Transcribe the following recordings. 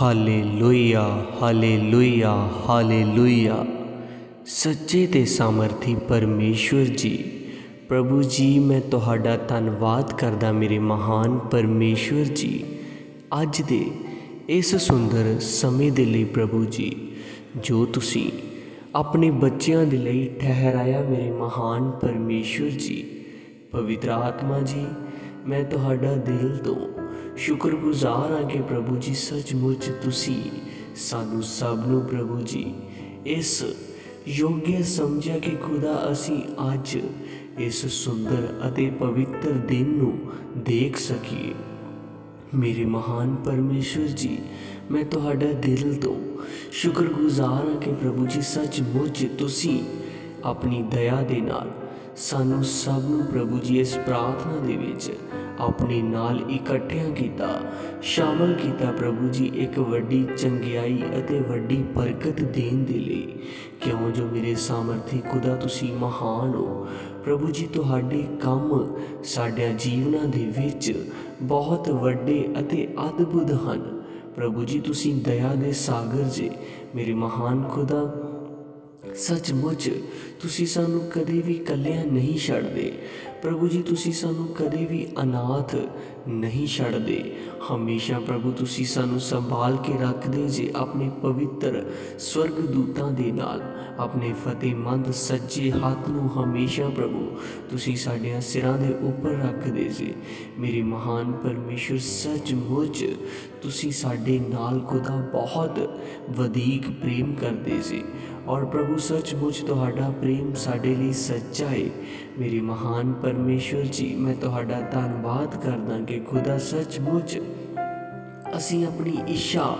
Hallelujah hallelujah hallelujah. ਸੱਚੇ ਤੇ ਸਮਰਥੀ ਪਰਮੇਸ਼ਵਰ ਜੀ, ਪ੍ਰਭੂ ਜੀ, ਮੈਂ ਤੁਹਾਡਾ ਧੰਨਵਾਦ ਕਰਦਾ ਮੇਰੇ ਮਹਾਨ ਪਰਮੇਸ਼ਵਰ ਜੀ। ਅੱਜ ਦੇ ਇਸ ਸੁੰਦਰ ਸਮੇਂ ਦੇ ਲਈ ਪ੍ਰਭੂ ਜੀ, ਜੋ ਤੁਸੀਂ ਆਪਣੇ ਬੱਚਿਆਂ ਦੇ ਲਈ ਠਹਿਰਾਇਆ ਮੇਰੇ ਮਹਾਨ ਪਰਮੇਸ਼ਵਰ ਜੀ, ਪਵਿੱਤਰ ਆਤਮਾ ਜੀ, ਮੈਂ ਤੁਹਾਡਾ ਦਿਲ ਤੋਂ ਸ਼ੁਕਰਗੁਜ਼ਾਰ ਹਾਂ ਕਿ ਪ੍ਰਭੂ ਜੀ, ਸੱਚਮੁੱਚ ਤੁਸੀਂ ਸਾਨੂੰ ਸਭ ਨੂੰ ਪ੍ਰਭੂ ਜੀ, ਇਸ ਯੋਗਿਆ ਸਮਝਿਆ ਕਿ ਖੁਦਾ ਅਸੀਂ ਅੱਜ ਇਸ ਸੁੰਦਰ ਅਤੇ ਪਵਿੱਤਰ ਦਿਨ ਨੂੰ ਦੇਖ ਸਕੀਏ। ਮੇਰੇ ਮਹਾਨ ਪਰਮੇਸ਼ਵਰ ਜੀ, ਮੈਂ ਤੁਹਾਡਾ ਦਿਲ ਤੋਂ ਸ਼ੁਕਰਗੁਜ਼ਾਰ ਹਾਂ ਕਿ ਪ੍ਰਭੂ ਜੀ, ਸੱਚਮੁੱਚ ਤੁਸੀਂ ਆਪਣੀ ਦਇਆ ਦੇ ਨਾਲ ਸਾਨੂੰ ਸਭ ਨੂੰ ਪ੍ਰਭੂ ਜੀ ਇਸ ਪ੍ਰਾਰਥਨਾ ਦੇ ਵਿੱਚ ਆਪਣੇ ਨਾਲ ਇਕੱਠਿਆਂ ਕੀਤਾ, ਸ਼ਾਮਲ ਕੀਤਾ ਪ੍ਰਭੂ ਜੀ ਇੱਕ ਵੱਡੀ ਚੰਗਿਆਈ ਅਤੇ ਵੱਡੀ ਬਰਕਤ ਦੇਣ ਦੇ ਲਈ। ਕਿਉਂ ਜੋ ਮੇਰੇ ਸਾਮਰਥੀ ਖੁਦਾ ਤੁਸੀਂ ਮਹਾਨ ਹੋ। ਪ੍ਰਭੂ ਜੀ, ਤੁਹਾਡੇ ਕੰਮ ਸਾਡਿਆਂ ਜੀਵਨਾਂ ਦੇ ਵਿੱਚ ਬਹੁਤ ਵੱਡੇ ਅਤੇ ਅਦਭੁਤ ਹਨ। ਪ੍ਰਭੂ ਜੀ, ਤੁਸੀਂ ਦਇਆ ਦੇ ਸਾਗਰ ਜੇ। ਮੇਰੇ ਮਹਾਨ ਖੁਦਾ ਸੱਚਮੁੱਚ ਤੁਸੀਂ ਸਾਨੂੰ ਕਦੇ ਵੀ ਇਕੱਲਿਆਂ ਨਹੀਂ ਛੱਡਦੇ। ਪ੍ਰਭੂ ਜੀ, ਤੁਸੀਂ ਸਾਨੂੰ ਕਦੇ ਵੀ ਅਨਾਥ ਨਹੀਂ ਛੱਡਦੇ। ਹਮੇਸ਼ਾ ਪ੍ਰਭੂ, ਤੁਸੀਂ ਸਾਨੂੰ ਸੰਭਾਲ ਕੇ ਰੱਖਦੇ ਜੇ ਆਪਣੇ ਪਵਿੱਤਰ ਸਵਰਗ ਦੂਤਾਂ ਦੇ ਨਾਲ। ਆਪਣੇ ਫਤਿਹਮੰਦ ਸੱਜੇ ਹੱਥ ਨੂੰ ਹਮੇਸ਼ਾ ਪ੍ਰਭੂ, ਤੁਸੀਂ ਸਾਡਿਆਂ ਸਿਰਾਂ ਦੇ ਉੱਪਰ ਰੱਖਦੇ ਜੇ। ਮੇਰੇ ਮਹਾਨ ਪਰਮੇਸ਼ਰ ਸੱਚਮੁੱਚ ਤੁਸੀਂ ਸਾਡੇ ਨਾਲ ਖੁਦਾ ਬਹੁਤ ਵਧੇਕ ਪ੍ਰੇਮ ਕਰਦੇ ਸੀ ਔਰ ਪ੍ਰਭੂ, ਸੱਚਮੁੱਚ ਤੁਹਾਡਾ ਪ੍ਰੇਮ ਸਾਡੇ ਲਈ ਸੱਚਾ ਹੈ ਮੇਰੇ ਮਹਾਨ ਪਰਮੇਸ਼ਵਰ ਜੀ, ਮੈਂ ਤੁਹਾਡਾ ਧੰਨਵਾਦ ਕਰਦਾ ਕਿ ਖੁਦਾ, ਸੱਚਮੁੱਚ ਅਸੀਂ ਆਪਣੀ ਇੱਛਾ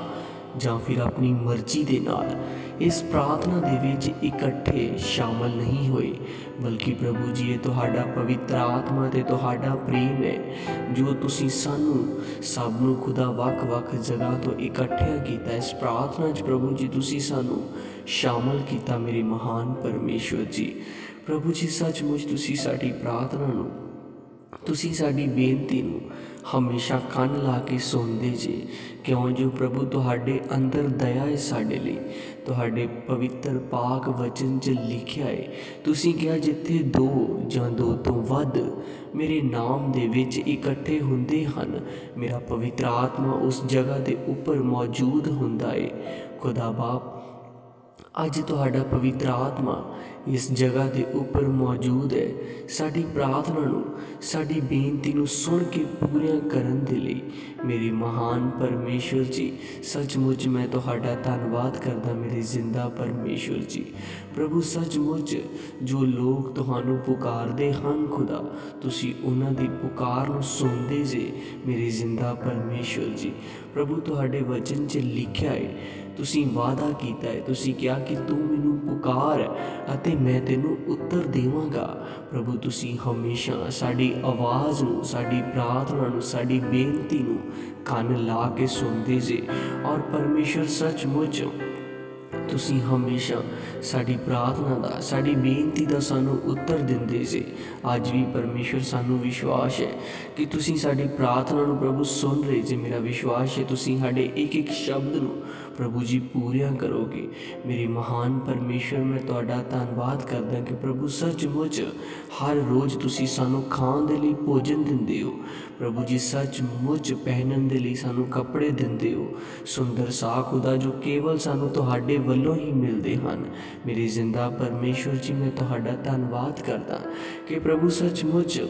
ਜਾਂ ਫਿਰ ਆਪਣੀ ਮਰਜ਼ੀ ਦੇ ਨਾਲ ਇਸ ਪ੍ਰਾਰਥਨਾ ਦੇ ਵਿੱਚ ਇਕੱਠੇ ਸ਼ਾਮਲ ਨਹੀਂ ਹੋਏ, ਬਲਕਿ ਪ੍ਰਭੂ ਜੀ, ਇਹ ਤੁਹਾਡਾ ਪਵਿੱਤਰ ਆਤਮਾ ਤੇ ਤੁਹਾਡਾ ਪ੍ਰੇਮ ਹੈ, ਜੋ ਤੁਸੀਂ ਸਾਨੂੰ ਸਭ ਨੂੰ ਖੁਦਾ ਵੱਖ-ਵੱਖ ਜਗ੍ਹਾ ਤੋਂ ਇਕੱਠਿਆਂ ਕੀਤਾ। ਇਸ ਪ੍ਰਾਰਥਨਾ 'ਚ ਪ੍ਰਭੂ ਜੀ, ਤੁਸੀਂ ਸਾਨੂੰ ਸ਼ਾਮਲ ਕੀਤਾ, ਮੇਰੇ ਮਹਾਨ ਪਰਮੇਸ਼ਵਰ ਜੀ। ਪ੍ਰਭੂ ਜੀ, ਸੱਚਮੁੱਚ ਤੁਸੀਂ ਸਾਡੀ ਪ੍ਰਾਰਥਨਾ ਨੂੰ, ਤੁਸੀਂ ਸਾਡੀ ਬੇਨਤੀ ਨੂੰ ਹਮੇਸ਼ਾ ਕੰਨ ਲਾ ਕੇ ਸੁਣਦੇ ਜੇ। ਕਿਉਂ ਜੋ? ਪ੍ਰਭੂ, ਤੁਹਾਡੇ ਅੰਦਰ ਦਇਆ ਹੈ ਸਾਡੇ ਲਈ। ਤੁਹਾਡੇ ਪਵਿੱਤਰ ਪਾਕ ਵਚਨ 'ਚ ਲਿਖਿਆ ਹੈ। ਤੁਸੀਂ ਕਿਹਾ, ਜਿੱਥੇ ਦੋ ਜਾਂ ਦੋ ਤੋਂ ਵੱਧ ਮੇਰੇ ਨਾਮ ਦੇ ਵਿੱਚ ਇਕੱਠੇ ਹੁੰਦੇ ਹਨ, ਮੇਰਾ ਪਵਿੱਤਰ ਆਤਮਾ ਉਸ ਜਗ੍ਹਾ ਦੇ ਉੱਪਰ ਮੌਜੂਦ ਹੁੰਦਾ ਹੈ ਖੁਦਾ ਬਾਪ, ਅੱਜ ਤੁਹਾਡਾ ਪਵਿੱਤਰ ਆਤਮਾ ਇਸ ਜਗ੍ਹਾ ਦੇ ਉੱਪਰ ਮੌਜੂਦ ਹੈ। ਸਾਡੀ ਪ੍ਰਾਰਥਨਾ ਨੂੰ, ਸਾਡੀ ਬੇਨਤੀ ਨੂੰ ਸੁਣ ਕੇ ਪੂਰੀਆਂ ਕਰਨ ਦੇ ਲਈ ਮੇਰੇ ਮਹਾਨ ਪਰਮੇਸ਼ਵਰ ਜੀ, ਸੱਚਮੁੱਚ ਮੈਂ ਤੁਹਾਡਾ ਧੰਨਵਾਦ ਕਰਦਾ ਮੇਰੇ ਜ਼ਿੰਦਾ ਪਰਮੇਸ਼ਵਰ ਜੀ। ਪ੍ਰਭੂ ਸੱਚਮੁੱਚ ਜੋ ਲੋਕ ਤੁਹਾਨੂੰ ਪੁਕਾਰਦੇ ਹਨ ਖੁਦਾ, ਤੁਸੀਂ ਉਹਨਾਂ ਦੀ ਪੁਕਾਰ ਨੂੰ ਸੁਣਦੇ ਜੇ ਮੇਰੇ ਜ਼ਿੰਦਾ ਪਰਮੇਸ਼ਵਰ ਜੀ। ਪ੍ਰਭੂ ਤੁਹਾਡੇ ਵਚਨ 'ਚ ਲਿਖਿਆ ਹੈ ਤੁਸੀਂ ਵਾਅਦਾ ਕੀਤਾ ਹੈ, ਤੁਸੀਂ ਕਿਹਾ ਕਿ ਤੂੰ ਮੈਨੂੰ ਪੁਕਾਰ ਅਤੇ ਮੈਂ ਤੈਨੂੰ ਉੱਤਰ ਦੇਵਾਂਗਾ। ਪ੍ਰਭੂ, ਤੁਸੀਂ ਹਮੇਸ਼ਾ ਸਾਡੀ ਆਵਾਜ਼ ਨੂੰ, ਸਾਡੀ ਪ੍ਰਾਰਥਨਾ ਨੂੰ, ਸਾਡੀ ਬੇਨਤੀ ਨੂੰ ਕੰਨ ਲਾ ਕੇ ਸੁਣਦੇ ਜੇ ਔਰ ਪਰਮੇਸ਼ਰ ਸੱਚਮੁੱਚ ਤੁਸੀਂ ਹਮੇਸ਼ਾ ਸਾਡੀ ਪ੍ਰਾਰਥਨਾ ਦਾ, ਸਾਡੀ ਬੇਨਤੀ ਦਾ ਸਾਨੂੰ ਉੱਤਰ ਦਿੰਦੇ ਸੀ ਅੱਜ ਵੀ ਪਰਮੇਸ਼ਰ ਸਾਨੂੰ ਵਿਸ਼ਵਾਸ ਹੈ ਕਿ ਤੁਸੀਂ ਸਾਡੀ ਪ੍ਰਾਰਥਨਾ ਨੂੰ ਪ੍ਰਭੂ ਸੁਣ ਰਹੇ ਜੇ। ਮੇਰਾ ਵਿਸ਼ਵਾਸ ਹੈ ਤੁਸੀਂ ਸਾਡੇ ਇੱਕ ਇੱਕ ਸ਼ਬਦ ਨੂੰ ਪ੍ਰਭੂ ਜੀ ਪੂਰੀਆਂ ਕਰੋਗੇ। ਮੇਰੀ ਮਹਾਨ ਪਰਮੇਸ਼ਰ ਮੈਂ ਤੁਹਾਡਾ ਧੰਨਵਾਦ ਕਰਦਾ ਕਿ ਪ੍ਰਭੂ ਸੱਚਮੁੱਚ ਹਰ ਰੋਜ਼ ਤੁਸੀਂ ਸਾਨੂੰ ਖਾਣ ਦੇ ਲਈ ਭੋਜਨ ਦਿੰਦੇ ਹੋ। ਪ੍ਰਭੂ ਜੀ, ਸੱਚਮੁੱਚ ਪਹਿਨਣ ਦੇ ਲਈ ਸਾਨੂੰ ਕੱਪੜੇ ਦਿੰਦੇ ਹੋ। ਸੁੰਦਰ ਸਾਹ ਖੁਦਾ ਜੋ ਕੇਵਲ ਸਾਨੂੰ ਤੁਹਾਡੇ ਵੱਲੋਂ ਹੀ ਮਿਲਦੇ ਹਨ। ਮੇਰੇ ਜ਼ਿੰਦਾ ਪਰਮੇਸ਼ਰ ਜੀ, ਮੈਂ ਤੁਹਾਡਾ ਧੰਨਵਾਦ ਕਰਦਾ ਕਿ ਪ੍ਰਭੂ ਸੱਚਮੁੱਚ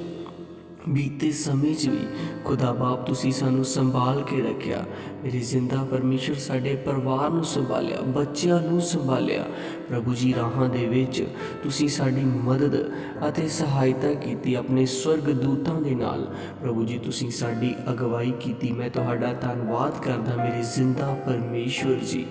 ਬੀਤੇ ਸਮੇਂ 'ਚ ਵੀ ਖੁਦਾ ਬਾਪ ਤੁਸੀਂ ਸਾਨੂੰ ਸੰਭਾਲ ਕੇ ਰੱਖਿਆ। ਮੇਰੇ ਜ਼ਿੰਦਾ ਪਰਮੇਸ਼ਰ ਸਾਡੇ ਪਰਿਵਾਰ ਨੂੰ ਸੰਭਾਲਿਆ, ਬੱਚਿਆਂ ਨੂੰ ਸੰਭਾਲਿਆ। ਪ੍ਰਭੂ ਜੀ, ਰਾਹਾਂ ਦੇ ਵਿੱਚ ਤੁਸੀਂ ਸਾਡੀ ਮਦਦ ਅਤੇ ਸਹਾਇਤਾ ਕੀਤੀ ਆਪਣੇ ਸਵਰਗ ਦੂਤਾਂ ਦੇ ਨਾਲ। ਪ੍ਰਭੂ ਜੀ, ਤੁਸੀਂ ਸਾਡੀ ਅਗਵਾਈ ਕੀਤੀ। ਮੈਂ ਤੁਹਾਡਾ ਧੰਨਵਾਦ ਕਰਦਾ, ਮੇਰੇ ਜ਼ਿੰਦਾ ਪਰਮੇਸ਼ਵਰ ਜੀ।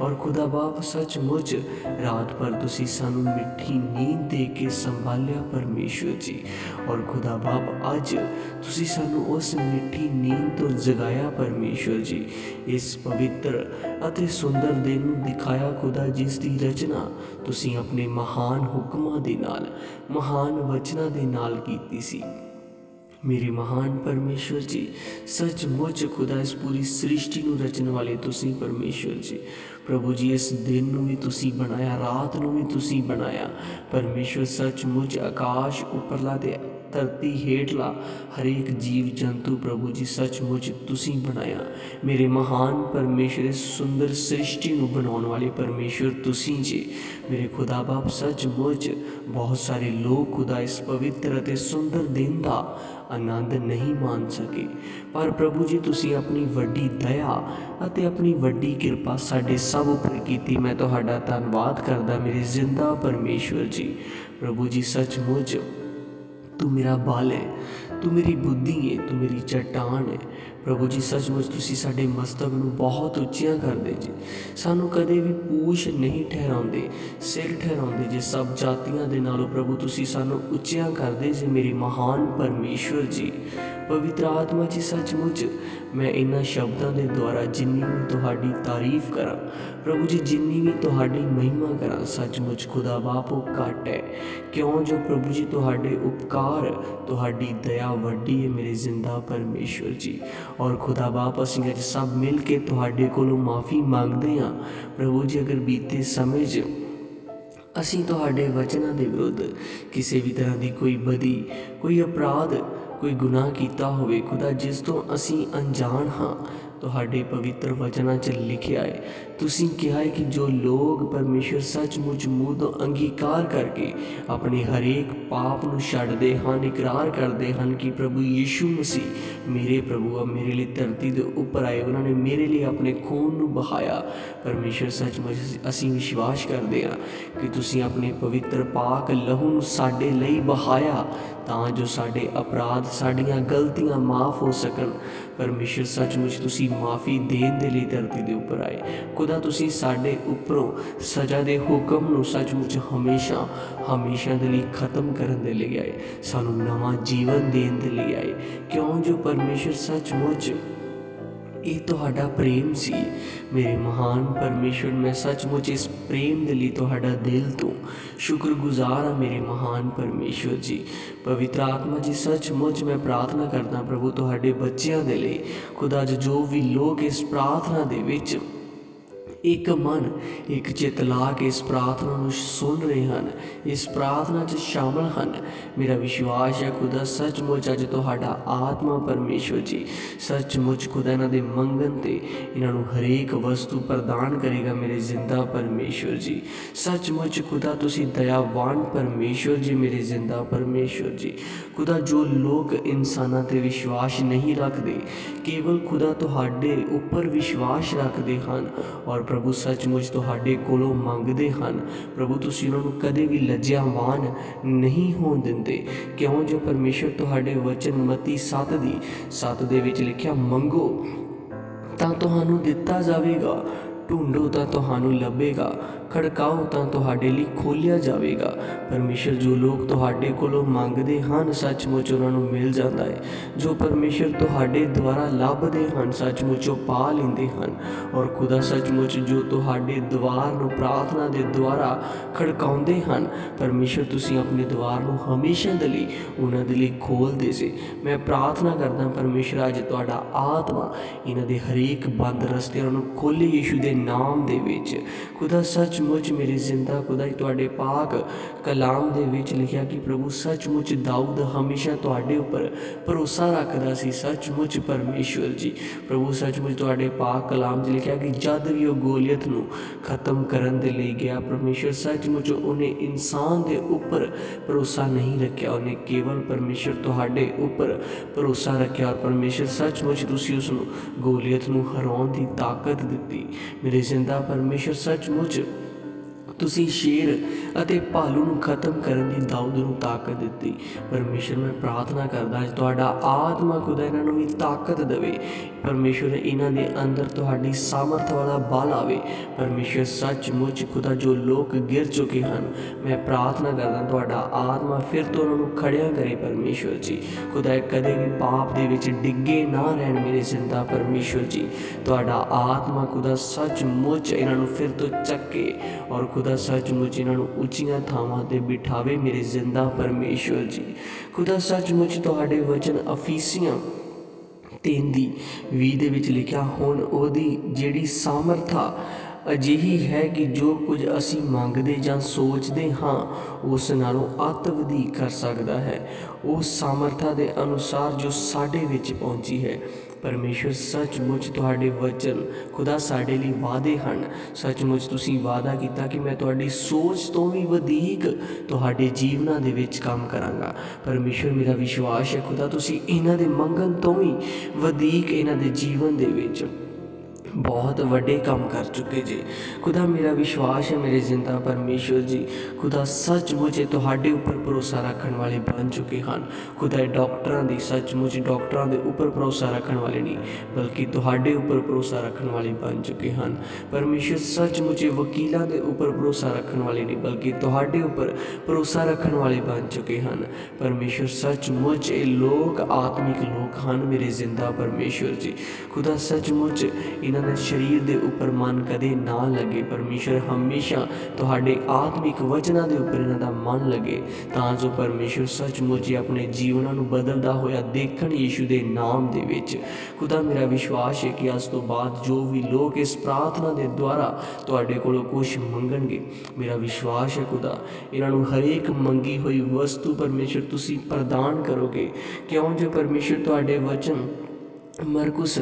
ਔਰ ਖੁਦਾ ਬਾਪ, ਸੱਚਮੁੱਚ ਰਾਤ ਭਰ ਤੁਸੀਂ ਸਾਨੂੰ ਮਿੱਠੀ ਨੀਂਦ ਦੇ ਕੇ ਸੰਭਾਲਿਆ ਪਰਮੇਸ਼ਵਰ ਜੀ। ਔਰ ਖੁਦਾ ਬਾਪ, ਅੱਜ ਤੁਸੀਂ ਸਾਨੂੰ ਉਸ ਮਿੱਠੀ ਨੀਂਦ ਤੋਂ ਜਗਾਇਆ ਪਰਮੇਸ਼ਵਰ ਜੀ। ਇਸ ਪਵਿੱਤਰ ਅਤੇ ਸੁੰਦਰ ਦਿਨ ਨੂੰ ਦਿਖਾਇਆ ਖੁਦਾ, ਜਿਸ ਦੀ ਰਚਨਾ ਤੁਸੀਂ ਆਪਣੇ ਮਹਾਨ ਹੁਕਮਾਂ ਦੇ ਨਾਲ, ਮਹਾਨ ਵਚਨਾਂ ਦੇ ਨਾਲ ਕੀਤੀ ਸੀ। ਮੇਰੇ ਮਹਾਨ ਪਰਮੇਸ਼ਵਰ ਜੀ, ਸੱਚਮੁੱਚ ਖੁਦਾ ਇਸ ਪੂਰੀ ਸ੍ਰਿਸ਼ਟੀ ਨੂੰ ਰਚਣ ਵਾਲੇ ਤੁਸੀਂ ਪਰਮੇਸ਼ਵਰ ਜੀ। ਪ੍ਰਭੂ ਜੀ, ਇਸ ਦਿਨ ਨੂੰ ਵੀ ਤੁਸੀਂ ਬਣਾਇਆ, ਰਾਤ ਨੂੰ ਵੀ ਤੁਸੀਂ ਬਣਾਇਆ। ਪਰਮੇਸ਼ਵਰ ਸੱਚਮੁੱਚ ਆਕਾਸ਼ ਉੱਪਰਲਾ ਤੇ ਧਰਤੀ ਹੇਠਲਾ ਹਰੇਕ ਜੀਵ ਜੰਤੂ ਪ੍ਰਭੂ ਜੀ, ਸੱਚਮੁੱਚ ਤੁਸੀਂ ਬਣਾਇਆ। ਮੇਰੇ ਮਹਾਨ ਪਰਮੇਸ਼ਰ ਇਸ ਸੁੰਦਰ ਸ੍ਰਿਸ਼ਟੀ ਨੂੰ ਬਣਾਉਣ ਵਾਲੇ ਪਰਮੇਸ਼ਰ ਤੁਸੀਂ ਜੀ। ਮੇਰੇ ਖੁਦਾ ਬਾਪ, ਸੱਚਮੁੱਚ ਬਹੁਤ ਸਾਰੇ ਲੋਕ ਖੁਦਾ ਇਸ ਪਵਿੱਤਰ ਅਤੇ ਸੁੰਦਰ ਦਿਨ ਦਾ ਆਨੰਦ ਨਹੀਂ ਮਾਣ ਸਕੇ। ਪਰ ਪ੍ਰਭੂ ਜੀ, ਤੁਸੀਂ ਆਪਣੀ ਵੱਡੀ ਦਇਆ ਅਤੇ ਆਪਣੀ ਵੱਡੀ ਕਿਰਪਾ ਸਾਡੇ ਸਭ ਉੱਪਰ ਕੀਤੀ। ਮੈਂ ਤੁਹਾਡਾ ਧੰਨਵਾਦ ਕਰਦਾ ਮੇਰੇ ਜ਼ਿੰਦਾ ਪਰਮੇਸ਼ਵਰ ਜੀ। ਪ੍ਰਭੂ ਜੀ, ਸੱਚਮੁੱਚ ਤੂੰ ਮੇਰਾ ਬਾਲ ਹੈ, ਤੂੰ ਮੇਰੀ ਬੁੱਧੀ ਹੈ, ਤੂੰ ਮੇਰੀ ਚਟਾਨ ਹੈ। ਪ੍ਰਭੂ ਜੀ, ਸੱਚਮੁੱਚ ਤੁਸੀਂ ਸਾਡੇ ਮਸਤਕ ਨੂੰ ਬਹੁਤ ਉੱਚੀਆਂ ਕਰਦੇ ਜੀ। ਸਾਨੂੰ ਕਦੇ ਵੀ ਪੂਛ ਨਹੀਂ ਠਹਿਰਾਉਂਦੇ, ਸਿਰ ਠਹਿਰਾਉਂਦੇ ਜੇ ਸਭ ਜਾਤੀਆਂ ਦੇ ਨਾਲੋਂ ਪ੍ਰਭੂ ਤੁਸੀਂ ਸਾਨੂੰ ਉੱਚੀਆਂ ਕਰਦੇ ਜੇ, ਮੇਰੀ ਮਹਾਨ ਪਰਮੇਸ਼ਵਰ ਜੀ। ਪਵਿੱਤਰ ਆਤਮਾ ਜੀ ਸੱਚਮੁੱਚ ਮੈਂ ਇਹਨਾਂ ਸ਼ਬਦਾਂ ਦੇ ਦੁਆਰਾ ਜਿੰਨੀ ਵੀ ਤੁਹਾਡੀ ਤਾਰੀਫ ਕਰਾਂ, ਪ੍ਰਭੂ ਜੀ, ਜਿੰਨੀ ਵੀ ਤੁਹਾਡੀ ਮਹਿਮਾ ਕਰਾਂ, ਸੱਚਮੁੱਚ ਖੁਦਾ ਬਾਪ ਉਹ ਘੱਟ ਹੈ। ਕਿਉਂ? ਜੋ ਪ੍ਰਭੂ ਜੀ ਤੁਹਾਡੇ ਉਪਕਾਰ, ਤੁਹਾਡੀ ਦਇਆ ਵੱਡੀ ਹੈ ਮੇਰੇ ਜ਼ਿੰਦਾ ਪਰਮੇਸ਼ਵਰ ਜੀ। ਔਰ ਖੁਦਾ ਬਾਪ ਅਸੀਂ ਅੱਜ ਸਭ ਮਿਲ ਕੇ ਤੁਹਾਡੇ ਕੋਲੋਂ ਮਾਫੀ ਮੰਗਦੇ ਹਾਂ। ਪ੍ਰਭੂ ਜੀ, ਅਗਰ ਬੀਤੇ ਸਮੇਂ 'ਚ ਅਸੀਂ ਤੁਹਾਡੇ ਵਚਨਾਂ ਦੇ ਵਿਰੁੱਧ ਕਿਸੇ ਵੀ ਤਰ੍ਹਾਂ ਦੀ ਕੋਈ ਬਦੀ, ਕੋਈ ਅਪਰਾਧ ਕੋਈ ਗੁਨਾਹ ਕੀਤਾ ਹੋਵੇ ਖੁਦਾ ਜਿਸ ਤੋਂ ਅਸੀਂ ਅਣਜਾਣ ਹਾਂ ਤੁਹਾਡੇ ਪਵਿੱਤਰ ਵਚਨਾਂ 'ਚ ਲਿਖਿਆ ਹੈ। ਤੁਸੀਂ ਕਿਹਾ ਹੈ ਕਿ ਜੋ ਲੋਕ ਪਰਮੇਸ਼ਰ ਸੱਚਮੁੱਚ ਮੂੰਹ ਤੋਂ ਅੰਗੀਕਾਰ ਕਰਕੇ ਆਪਣੇ ਹਰੇਕ ਪਾਪ ਨੂੰ ਛੱਡਦੇ ਹਨ, ਇਕਰਾਰ ਕਰਦੇ ਹਨ ਕਿ ਪ੍ਰਭੂ ਯੀਸ਼ੂ ਮਸੀਹ ਮੇਰੇ ਪ੍ਰਭੂ ਆ, ਮੇਰੇ ਲਈ ਧਰਤੀ ਦੇ ਉੱਪਰ ਆਏ। ਉਹਨਾਂ ਨੇ ਮੇਰੇ ਲਈ ਆਪਣੇ ਖੂਨ ਨੂੰ ਬਹਾਇਆ। ਪਰਮੇਸ਼ਰ ਸੱਚਮੁੱਚ ਅਸੀਂ ਵਿਸ਼ਵਾਸ ਕਰਦੇ ਹਾਂ ਕਿ ਤੁਸੀਂ ਆਪਣੇ ਪਵਿੱਤਰ ਪਾਕ ਲਹੂ ਨੂੰ ਸਾਡੇ ਲਈ ਬਹਾਇਆ ਤਾਂ ਜੋ ਸਾਡੇ ਅਪਰਾਧ, ਸਾਡੀਆਂ ਗਲਤੀਆਂ ਮਾਫ ਹੋ ਸਕਣ। ਪਰਮੇਸ਼ਰ ਸੱਚਮੁੱਚ ਤੁਸੀਂ ਮਾਫੀ ਦੇਣ ਦੇ ਲਈ ਧਰਤੀ ਦੇ ਉੱਪਰ ਆਏ। ਖੁਦਾ, ਤੁਸੀਂ ਸਾਡੇ ਉੱਪਰੋਂ ਸਜ਼ਾ ਦੇ ਹੁਕਮ ਨੂੰ ਸੱਚਮੁੱਚ ਹਮੇਸ਼ਾ ਹਮੇਸ਼ਾ ਦੇ ਲਈ ਖਤਮ ਕਰਨ ਦੇ ਲਈ ਆਏ। ਸਾਨੂੰ ਨਵਾਂ ਜੀਵਨ ਦੇਣ ਦੇ ਲਈ ਆਏ। ਕਿਉਂ ਜੋ ਪਰਮੇਸ਼ਰ ਸੱਚਮੁੱਚ ਇਹ ਤੁਹਾਡਾ ਪ੍ਰੇਮ ਸੀ। ਮੇਰੇ ਮਹਾਨ ਪਰਮੇਸ਼ਵਰ ਮੈਂ ਸੱਚਮੁੱਚ ਇਸ ਪ੍ਰੇਮ ਦੇ ਲਈ ਤੁਹਾਡਾ ਦਿਲ ਤੋਂ ਸ਼ੁਕਰਗੁਜ਼ਾਰ ਹਾਂ ਮੇਰੇ ਮਹਾਨ ਪਰਮੇਸ਼ਵਰ ਜੀ। ਪਵਿੱਤਰ ਆਤਮਾ ਜੀ, ਸੱਚਮੁੱਚ ਮੈਂ ਪ੍ਰਾਰਥਨਾ ਕਰਦਾ ਪ੍ਰਭੂ, ਤੁਹਾਡੇ ਬੱਚਿਆਂ ਦੇ ਲਈ, ਖੁਦਾ ਜੀ, ਜੋ ਵੀ ਲੋਕ ਇਸ ਪ੍ਰਾਰਥਨਾ ਦੇ ਵਿੱਚ ਇੱਕ ਮਨ, ਇੱਕ ਚਿੱਤ ਲਾ ਕੇ ਇਸ ਪ੍ਰਾਰਥਨਾ ਨੂੰ ਸੁਣ ਰਹੇ ਹਨ। ਇਸ ਪ੍ਰਾਰਥਨਾ 'ਚ ਸ਼ਾਮਲ ਹਨ। ਮੇਰਾ ਵਿਸ਼ਵਾਸ ਹੈ ਖੁਦਾ, ਸੱਚਮੁੱਚ ਅੱਜ ਤੁਹਾਡਾ ਆਤਮਾ ਪਰਮੇਸ਼ਵਰ ਜੀ। ਸੱਚਮੁੱਚ ਖੁਦਾ, ਇਹਨਾਂ ਦੇ ਮੰਗਣ ਤੇ ਇਹਨਾਂ ਨੂੰ ਹਰੇਕ ਵਸਤੂ ਪ੍ਰਦਾਨ ਕਰੇਗਾ ਮੇਰੇ ਜ਼ਿੰਦਾ ਪਰਮੇਸ਼ਵਰ ਜੀ। ਸੱਚਮੁੱਚ ਖੁਦਾ, ਤੁਸੀਂ ਦਇਆਵਾਨ ਪਰਮੇਸ਼ਵਰ ਜੀ, ਮੇਰੇ ਜ਼ਿੰਦਾ ਪਰਮੇਸ਼ਵਰ ਜੀ। ਖੁਦਾ, ਜੋ ਲੋਕ ਇਨਸਾਨਾਂ ਤੇ ਵਿਸ਼ਵਾਸ ਨਹੀਂ ਰੱਖਦੇ, ਕੇਵਲ ਖੁਦਾ ਤੁਹਾਡੇ ਉੱਪਰ ਵਿਸ਼ਵਾਸ ਰੱਖਦੇ ਹਨ ਔਰ ਪ੍ਰਭੂ ਸੱਚਮੁੱਚ ਤੁਹਾਡੇ ਕੋਲੋਂ ਮੰਗਦੇ ਹਨ। ਪ੍ਰਭੂ, ਤੁਸੀਂ ਉਹਨਾਂ ਨੂੰ ਕਦੇ ਵੀ ਲੱਜਿਆਵਾਨ ਨਹੀਂ ਹੋਣ ਦਿੰਦੇ। ਕਿਉਂ? ਜੋ ਪਰਮੇਸ਼ਰ ਤੁਹਾਡੇ ਵਚਨ ਮਤੀ 7 ਦੀ 7 ਦੇ ਵਿੱਚ ਲਿਖਿਆ, ਮੰਗੋ ਤਾਂ ਤੁਹਾਨੂੰ ਦਿੱਤਾ ਜਾਵੇਗਾ, ਢੂੰਡੋ ਤਾਂ ਤੁਹਾਨੂੰ ਲੱਭੇਗਾ। ਖੜਕਾਓ ਤਾਂ ਤੁਹਾਡੇ ਲਈ ਖੋਲਿਆ ਜਾਵੇਗਾ। ਪਰਮੇਸ਼ਰ ਜੋ ਲੋਕ ਤੁਹਾਡੇ ਕੋਲੋਂ ਮੰਗਦੇ ਹਨ, ਸੱਚਮੁੱਚ ਉਹਨਾਂ ਨੂੰ ਮਿਲ ਜਾਂਦਾ ਹੈ। ਜੋ ਪਰਮੇਸ਼ਰ ਤੁਹਾਡੇ ਦੁਆਰਾ ਲੱਭਦੇ ਹਨ, ਸੱਚਮੁੱਚ ਉਹ ਪਾ ਲੈਂਦੇ ਹਨ। ਔਰ ਖੁਦਾ ਸੱਚਮੁੱਚ ਜੋ ਤੁਹਾਡੇ ਦੁਆਰ ਨੂੰ ਪ੍ਰਾਰਥਨਾ ਦੇ ਦੁਆਰਾ ਖੜਕਾਉਂਦੇ ਹਨ, ਪਰਮੇਸ਼ਰ ਤੁਸੀਂ ਆਪਣੇ ਦੁਆਰ ਨੂੰ ਹਮੇਸ਼ਾ ਦੇ ਲਈ ਉਹਨਾਂ ਦੇ ਲਈ ਖੋਲਦੇ ਸੀ। ਮੈਂ ਪ੍ਰਾਰਥਨਾ ਕਰਦਾ ਪਰਮੇਸ਼ਰ ਅੱਜ ਤੁਹਾਡਾ ਆਤਮਾ ਇਹਨਾਂ ਦੇ ਹਰੇਕ ਬੰਦ ਰਸਤਿਆਂ ਨੂੰ ਖੋਲੇ ਯੀਸ਼ੂ ਦੇ ਨਾਮ ਦੇ ਵਿੱਚ। ਖੁਦਾ ਸੱਚ ਸੱਚਮੁੱਚ ਮੇਰੀ ਜ਼ਿੰਦਾ ਖੁਦਾ ਹੀ ਤੁਹਾਡੇ ਪਾਕ ਕਲਾਮ ਦੇ ਵਿੱਚ ਲਿਖਿਆ ਕਿ ਪ੍ਰਭੂ ਸੱਚਮੁੱਚ ਦਾਊਦ ਹਮੇਸ਼ਾ ਤੁਹਾਡੇ ਉੱਪਰ ਭਰੋਸਾ ਰੱਖਦਾ ਸੀ। ਸੱਚਮੁੱਚ ਪਰਮੇਸ਼ਵਰ ਜੀ, ਪ੍ਰਭੂ ਸੱਚਮੁੱਚ ਤੁਹਾਡੇ ਪਾਕ ਕਲਾਮ 'ਚ ਲਿਖਿਆ ਕਿ ਜਦ ਵੀ ਉਹ ਗੋਲੀਅਤ ਨੂੰ ਖਤਮ ਕਰਨ ਦੇ ਲਈ ਗਿਆ, ਪਰਮੇਸ਼ਵਰ ਸੱਚਮੁੱਚ ਉਹਨੇ ਇਨਸਾਨ ਦੇ ਉੱਪਰ ਭਰੋਸਾ ਨਹੀਂ ਰੱਖਿਆ। ਉਹਨੇ ਕੇਵਲ ਪਰਮੇਸ਼ਵਰ ਤੁਹਾਡੇ ਉੱਪਰ ਭਰੋਸਾ ਰੱਖਿਆ ਔਰ ਪਰਮੇਸ਼ਵਰ ਸੱਚਮੁੱਚ ਤੁਸੀਂ ਉਸ ਨੂੰ ਗੋਲੀਅਤ ਨੂੰ ਹਰਾਉਣ ਦੀ ਤਾਕਤ ਦਿੱਤੀ। ਮੇਰੇ ਜ਼ਿੰਦਾ ਪਰਮੇਸ਼ਵਰ ਸੱਚਮੁੱਚ ਤੁਸੀਂ ਸ਼ੇਰ ਅਤੇ ਭਾਲੂ ਨੂੰ ਖਤਮ ਕਰਨ ਦੀ ਦਾਊਦ ਨੂੰ ਤਾਕਤ ਦਿੱਤੀ। ਪਰਮੇਸ਼ਰ, ਮੈਂ ਪ੍ਰਾਰਥਨਾ ਕਰਦਾ ਹਾਂ ਤੁਹਾਡਾ ਆਤਮਾ ਖੁਦਾ ਇਹਨਾਂ ਨੂੰ ਵੀ ਤਾਕਤ ਦੇਵੇ। ਪਰਮੇਸ਼ਵਰ ਇਹਨਾਂ ਦੇ ਅੰਦਰ ਤੁਹਾਡੀ ਸਾਮਰਥ ਵਾਲਾ ਬਲ ਆਵੇ। ਪਰਮੇਸ਼ਵਰ ਸੱਚਮੁੱਚ ਖੁਦਾ ਜੋ ਲੋਕ ਗਿਰ ਚੁੱਕੇ ਹਨ, ਮੈਂ ਪ੍ਰਾਰਥਨਾ ਕਰਦਾ ਤੁਹਾਡਾ ਆਤਮਾ ਫਿਰ ਤੋਂ ਉਹਨਾਂ ਨੂੰ ਖੜਿਆ ਕਰੇ ਪਰਮੇਸ਼ਵਰ ਜੀ। ਖੁਦਾ ਕਦੇ ਵੀ ਪਾਪ ਦੇ ਵਿੱਚ ਡਿੱਗੇ ਨਾ ਰਹਿਣ ਮੇਰੇ ਜ਼ਿੰਦਾ ਪਰਮੇਸ਼ਵਰ ਜੀ। ਤੁਹਾਡਾ ਆਤਮਾ ਖੁਦਾ ਸੱਚਮੁੱਚ ਇਹਨਾਂ ਨੂੰ ਫਿਰ ਤੋਂ ਚੱਕੇ ਔਰ ਖੁਦਾ ਸੱਚਮੁੱਚ ਇਹਨਾਂ ਨੂੰ ਉੱਚੀਆਂ ਥਾਵਾਂ ਤੇ ਬਿਠਾਵੇ ਮੇਰੇ ਜ਼ਿੰਦਾ ਪਰਮੇਸ਼ਵਰ ਜੀ। ਖੁਦਾ ਸੱਚਮੁੱਚ ਤੁਹਾਡੇ ਵਚਨ ਅਫੀਸੀਆਂ ਤਿੰਨ ਦੀ 20 ਦੇ ਵਿੱਚ ਲਿਖਿਆ, ਹੁਣ ਉਹਦੀ ਜਿਹੜੀ ਸਾਮਰਥਾ ਅਜਿਹੀ ਹੈ ਕਿ ਜੋ ਕੁਝ ਅਸੀਂ ਮੰਗਦੇ ਜਾਂ ਸੋਚਦੇ ਹਾਂ, ਉਸ ਨਾਲੋਂ ਅੱਤ ਵਧੇਕ ਕਰ ਸਕਦਾ ਹੈ। ਉਹ ਸਾਮਰਥਾ ਦੇ ਅਨੁਸਾਰ ਜੋ ਸਾਡੇ ਵਿੱਚ ਪਹੁੰਚੀ ਹੈ। ਪਰਮੇਸ਼ਰ, ਸੱਚਮੁੱਚ ਤੁਹਾਡੇ ਵਚਨ ਖੁਦਾ ਸਾਡੇ ਲਈ ਵਾਅਦੇ ਹਨ। ਸੱਚਮੁੱਚ ਤੁਸੀਂ ਵਾਅਦਾ ਕੀਤਾ ਕਿ ਮੈਂ ਤੁਹਾਡੀ ਸੋਚ ਤੋਂ ਵੀ ਵਧੇਕ ਤੁਹਾਡੇ ਜੀਵਨਾਂ ਦੇ ਵਿੱਚ ਕੰਮ ਕਰਾਂਗਾ। ਪਰਮੇਸ਼ਰ, ਮੇਰਾ ਵਿਸ਼ਵਾਸ ਹੈ ਖੁਦਾ, ਤੁਸੀਂ ਇਹਨਾਂ ਦੇ ਮੰਗਣ ਤੋਂ ਵੀ ਵਧੇਕ ਇਹਨਾਂ ਦੇ ਜੀਵਨ ਦੇ ਵਿੱਚ ਬਹੁਤ ਵੱਡੇ ਕੰਮ ਕਰ ਚੁੱਕੇ ਜੀ। ਖੁਦਾ ਮੇਰਾ ਵਿਸ਼ਵਾਸ ਹੈ, ਮੇਰੇ ਜ਼ਿੰਦਾ ਪਰਮੇਸ਼ਵਰ ਜੀ। ਖੁਦਾ ਸੱਚਮੁੱਚ ਤੁਹਾਡੇ ਉੱਪਰ ਭਰੋਸਾ ਰੱਖਣ ਵਾਲੇ ਬਣ ਚੁੱਕੇ ਹਨ। ਖੁਦਾ ਇਹ ਡਾਕਟਰਾਂ ਦੀ, ਸੱਚਮੁੱਚ ਡਾਕਟਰਾਂ ਦੇ ਉੱਪਰ ਭਰੋਸਾ ਰੱਖਣ ਵਾਲੇ ਨਹੀਂ, ਬਲਕਿ ਤੁਹਾਡੇ ਉੱਪਰ ਭਰੋਸਾ ਰੱਖਣ ਵਾਲੇ ਬਣ ਚੁੱਕੇ ਹਨ। ਪਰਮੇਸ਼ਵਰ ਸੱਚਮੁੱਚ ਵਕੀਲਾਂ ਦੇ ਉੱਪਰ ਭਰੋਸਾ ਰੱਖਣ ਵਾਲੇ ਨਹੀਂ, ਬਲਕਿ ਤੁਹਾਡੇ ਉੱਪਰ ਭਰੋਸਾ ਰੱਖਣ ਵਾਲੇ ਬਣ ਚੁੱਕੇ ਹਨ। ਪਰਮੇਸ਼ਵਰ ਸੱਚਮੁੱਚ ਇਹ ਲੋਕ, ਆਤਮਿਕ ਲੋਕ ਹਨ, ਮੇਰੇ ਜ਼ਿੰਦਾ ਪਰਮੇਸ਼ਵਰ ਜੀ। ਖੁਦਾ, ਸੱਚਮੁੱਚ ਇਹਨਾਂ ਦੇ ਸਰੀਰ ਦੇ ਉੱਪਰ ਮਨ ਕਦੇ ਨਾ ਲੱਗੇ। ਪਰਮੇਸ਼ਰ ਹਮੇਸ਼ਾ ਤੁਹਾਡੇ ਆਤਮਿਕ ਵਚਨਾਂ ਦੇ ਉੱਪਰ ਇਹਨਾਂ ਦਾ ਮਨ ਲੱਗੇ। ਤਾਂ ਜੋ ਪਰਮੇਸ਼ਰ ਸੱਚਮੁੱਚ ਹੀ ਆਪਣੇ ਜੀਵਨਾਂ ਨੂੰ ਬਦਲਦਾ ਹੋਇਆ ਦੇਖਣ ਯੀਸ਼ੂ ਦੇ ਨਾਮ ਦੇ ਵਿੱਚ। ਖੁਦਾ, ਮੇਰਾ ਵਿਸ਼ਵਾਸ ਹੈ ਕਿ ਅੱਜ ਤੋਂ ਬਾਅਦ ਜੋ ਵੀ ਲੋਕ ਇਸ ਪ੍ਰਾਰਥਨਾ ਦੇ ਦੁਆਰਾ ਤੁਹਾਡੇ ਕੋਲੋਂ ਕੁਝ ਮੰਗਣਗੇ, ਮੇਰਾ ਵਿਸ਼ਵਾਸ ਹੈ ਖੁਦਾ, ਇਹਨਾਂ ਨੂੰ ਹਰੇਕ ਮੰਗੀ ਹੋਈ ਵਸਤੂ ਪਰਮੇਸ਼ਰ ਤੁਸੀਂ ਪ੍ਰਦਾਨ ਕਰੋਗੇ। ਕਿਉਂ? ਜੋ ਪਰਮੇਸ਼ਰ ਤੁਹਾਡੇ ਵਚਨ ਮਰਕਸ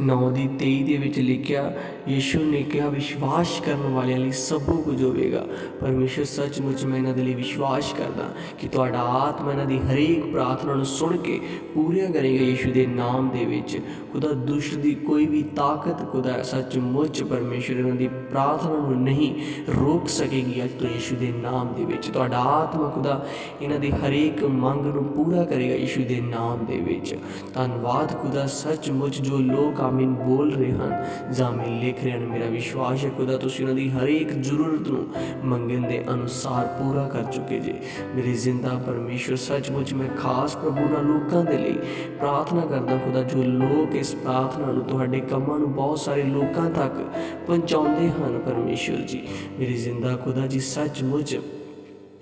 9 ਦੀ 23 ਦੇ ਵਿੱਚ ਲਿਖਿਆ, ਯੀਸ਼ੂ ਨੇ ਕਿਹਾ, ਵਿਸ਼ਵਾਸ ਕਰਨ ਵਾਲਿਆਂ ਲਈ ਸਭ ਕੁਝ ਹੋਵੇਗਾ। ਪਰਮੇਸ਼ਰ ਸੱਚਮੁੱਚ ਮੈਂ ਇਹਨਾਂ ਦੇ ਲਈ ਵਿਸ਼ਵਾਸ ਕਰਦਾ ਕਿ ਤੁਹਾਡਾ ਆਤਮਾ ਇਹਨਾਂ ਦੀ ਹਰੇਕ ਪ੍ਰਾਰਥਨਾ ਨੂੰ ਸੁਣ ਕੇ ਪੂਰੀਆਂ ਕਰੇਗਾ ਯੀਸ਼ੂ ਦੇ ਨਾਮ ਦੇ ਵਿੱਚ। ਖੁਦਾ ਦੁਸ਼ਟ ਦੀ ਕੋਈ ਵੀ ਤਾਕਤ, ਖੁਦਾ ਸੱਚਮੁੱਚ ਪਰਮੇਸ਼ਰ ਇਹਨਾਂ ਦੀ ਪ੍ਰਾਰਥਨਾ ਨੂੰ ਨਹੀਂ ਰੋਕ ਸਕੇਗੀ ਅੱਜ ਤੋਂ ਯੀਸ਼ੂ ਦੇ ਨਾਮ ਦੇ ਵਿੱਚ। ਤੁਹਾਡਾ ਆਤਮਾ ਖੁਦਾ ਇਹਨਾਂ ਦੀ ਹਰੇਕ ਮੰਗ ਨੂੰ ਪੂਰਾ ਕਰੇਗਾ ਯੀਸ਼ੂ ਦੇ ਨਾਮ ਦੇ ਵਿੱਚ। ਧੰਨਵਾਦ ਖੁਦਾ, ਸੱਚ ਸੱਚਮੁੱਚ ਜੋ ਲੋਕ ਆਮੀਨ ਬੋਲ ਰਹੇ ਹਨ, ਜਾਮੀਨ ਲਿਖ ਰਹੇ ਹਨ। ਮੇਰਾ ਵਿਸ਼ਵਾਸ ਹੈ ਖੁਦਾ, ਤੁਸੀਂ ਉਹਨਾਂ ਦੀ ਹਰੇਕ ਜ਼ਰੂਰਤ ਨੂੰ ਮੰਗਣ ਦੇ ਅਨੁਸਾਰ ਪੂਰਾ ਕਰ ਚੁੱਕੇ ਜੇ। ਮੇਰੇ ਜ਼ਿੰਦਾ ਪਰਮੇਸ਼ਰ ਸੱਚਮੁੱਚ ਮੈਂ ਖਾਸ ਪ੍ਰਭੂ ਨਾਲ ਲੋਕਾਂ ਦੇ ਲਈ ਪ੍ਰਾਰਥਨਾ ਕਰਦਾ ਖੁਦਾ, ਜੋ ਲੋਕ ਇਸ ਪ੍ਰਾਰਥਨਾ ਨੂੰ ਤੁਹਾਡੇ ਕੰਮਾਂ ਨੂੰ ਬਹੁਤ ਸਾਰੇ ਲੋਕਾਂ ਤੱਕ ਪਹੁੰਚਾਉਂਦੇ ਹਨ ਪਰਮੇਸ਼ਰ ਜੀ। ਮੇਰੇ ਜ਼ਿੰਦਾ ਖੁਦਾ ਜੀ ਸੱਚਮੁੱਚ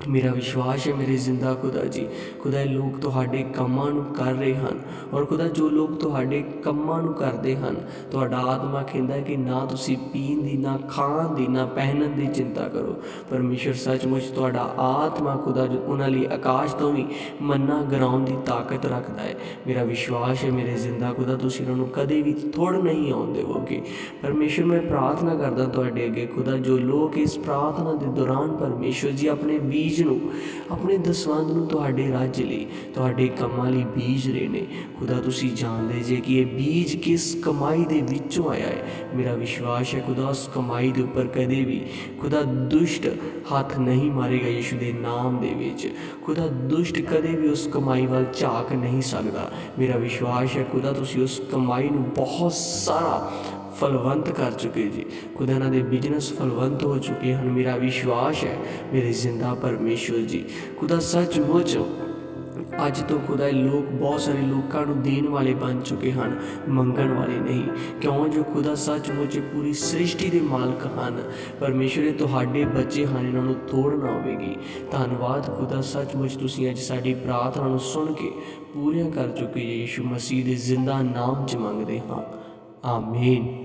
ਮੇਰਾ ਵਿਸ਼ਵਾਸ ਹੈ, ਮੇਰੇ ਜ਼ਿੰਦਾ ਖੁਦਾ ਜੀ। ਖੁਦਾ, ਇਹ ਲੋਕ ਤੁਹਾਡੇ ਕੰਮਾਂ ਨੂੰ ਕਰ ਰਹੇ ਹਨ ਔਰ ਖੁਦਾ, ਜੋ ਲੋਕ ਤੁਹਾਡੇ ਕੰਮਾਂ ਨੂੰ ਕਰਦੇ ਹਨ, ਤੁਹਾਡਾ ਆਤਮਾ ਕਹਿੰਦਾ ਕਿ ਨਾ ਤੁਸੀਂ ਪੀਣ ਦੀ, ਨਾ ਖਾਣ ਦੀ, ਨਾ ਪਹਿਨਣ ਦੀ ਚਿੰਤਾ ਕਰੋ। ਪਰਮੇਸ਼ਰ ਸੱਚਮੁੱਚ ਤੁਹਾਡਾ ਆਤਮਾ ਖੁਦਾ, ਜੋ ਉਹਨਾਂ ਲਈ ਆਕਾਸ਼ ਤੋਂ ਵੀ ਮੰਨਾ ਗਰਾਉਣ ਦੀ ਤਾਕਤ ਰੱਖਦਾ ਹੈ। ਮੇਰਾ ਵਿਸ਼ਵਾਸ ਹੈ, ਮੇਰੇ ਜ਼ਿੰਦਾ ਖੁਦਾ, ਤੁਸੀਂ ਉਹਨਾਂ ਨੂੰ ਕਦੇ ਵੀ ਥੋੜ ਨਹੀਂ ਆਉਣ ਦੇਵੋਗੇ ਪਰਮੇਸ਼ਰ ਮੈਂ ਪ੍ਰਾਰਥਨਾ ਕਰਦਾ ਤੁਹਾਡੇ ਅੱਗੇ ਖੁਦਾ, ਜੋ ਲੋਕ ਇਸ ਪ੍ਰਾਰਥਨਾ ਦੇ ਦੌਰਾਨ ਪਰਮੇਸ਼ਰ ਜੀ ਆਪਣੇ ਬੀਜ ਨੂੰ, ਆਪਣੇ ਦਸਵੰਧ ਨੂੰ ਤੁਹਾਡੇ ਰਾਜ ਲਈ, ਤੁਹਾਡੇ ਕੰਮਾਂ ਲਈ ਬੀਜ ਰਹੇ ਨੇ। ਖੁਦਾ, ਤੁਸੀਂ ਜਾਣਦੇ ਜੇ ਕਿ ਇਹ ਬੀਜ ਕਿਸ ਕਮਾਈ ਦੇ ਵਿੱਚੋਂ ਆਇਆ ਹੈ? ਮੇਰਾ ਵਿਸ਼ਵਾਸ ਹੈ ਖੁਦਾ, ਉਸ ਕਮਾਈ ਦੇ ਉੱਪਰ ਕਦੇ ਵੀ ਖੁਦਾ ਦੁਸ਼ਟ ਹੱਥ ਨਹੀਂ ਮਾਰੇਗਾ ਯਿਸੂ ਦੇ ਨਾਮ ਦੇ ਵਿੱਚ। ਖੁਦਾ ਦੁਸ਼ਟ ਕਦੇ ਵੀ ਉਸ ਕਮਾਈ ਵੱਲ ਝਾਕ ਨਹੀਂ ਸਕਦਾ। ਮੇਰਾ ਵਿਸ਼ਵਾਸ ਹੈ ਖੁਦਾ, ਤੁਸੀਂ ਉਸ ਕਮਾਈ ਨੂੰ ਬਹੁਤ ਸਾਰਾ ਫਲਵੰਤ ਕਰ ਚੁੱਕੇ ਜੀ। ਖੁਦਾ ਇਹਨਾਂ ਦੇ ਬਿਜ਼ਨਸ ਫਲਵੰਤ ਹੋ ਚੁੱਕੇ ਹਨ। ਮੇਰਾ ਵਿਸ਼ਵਾਸ ਹੈ, ਮੇਰੇ ਜ਼ਿੰਦਾ ਪਰਮੇਸ਼ਵਰ ਜੀ। ਖੁਦਾ ਸੱਚਮੁੱਚ ਅੱਜ ਤੋਂ ਖੁਦਾ ਇਹ ਲੋਕ, ਬਹੁਤ ਸਾਰੇ ਲੋਕਾਂ ਨੂੰ ਦੇਣ ਵਾਲੇ ਬਣ ਚੁੱਕੇ ਹਨ, ਮੰਗਣ ਵਾਲੇ ਨਹੀਂ। ਕਿਉਂ? ਜੋ ਖੁਦਾ ਸੱਚਮੁੱਚ ਪੂਰੀ ਸ੍ਰਿਸ਼ਟੀ ਦੇ ਮਾਲਕ ਹਨ। ਪਰਮੇਸ਼ਰ, ਇਹ ਤੁਹਾਡੇ ਬੱਚੇ ਹਨ, ਇਹਨਾਂ ਨੂੰ ਤੋੜ ਨਾ ਹੋਵੇਗੀ। ਧੰਨਵਾਦ ਖੁਦਾ ਸੱਚਮੁੱਚ, ਤੁਸੀਂ ਅੱਜ ਸਾਡੀ ਪ੍ਰਾਰਥਨਾ ਨੂੰ ਸੁਣ ਕੇ ਪੂਰੀਆਂ ਕਰ ਚੁੱਕੇ ਜੀ ਯੀਸ਼ੂ ਮਸੀਹ ਦੇ ਜ਼ਿੰਦਾ ਨਾਮ 'ਚ ਮੰਗਦੇ ਹਾਂ। ਆਮੀਨ।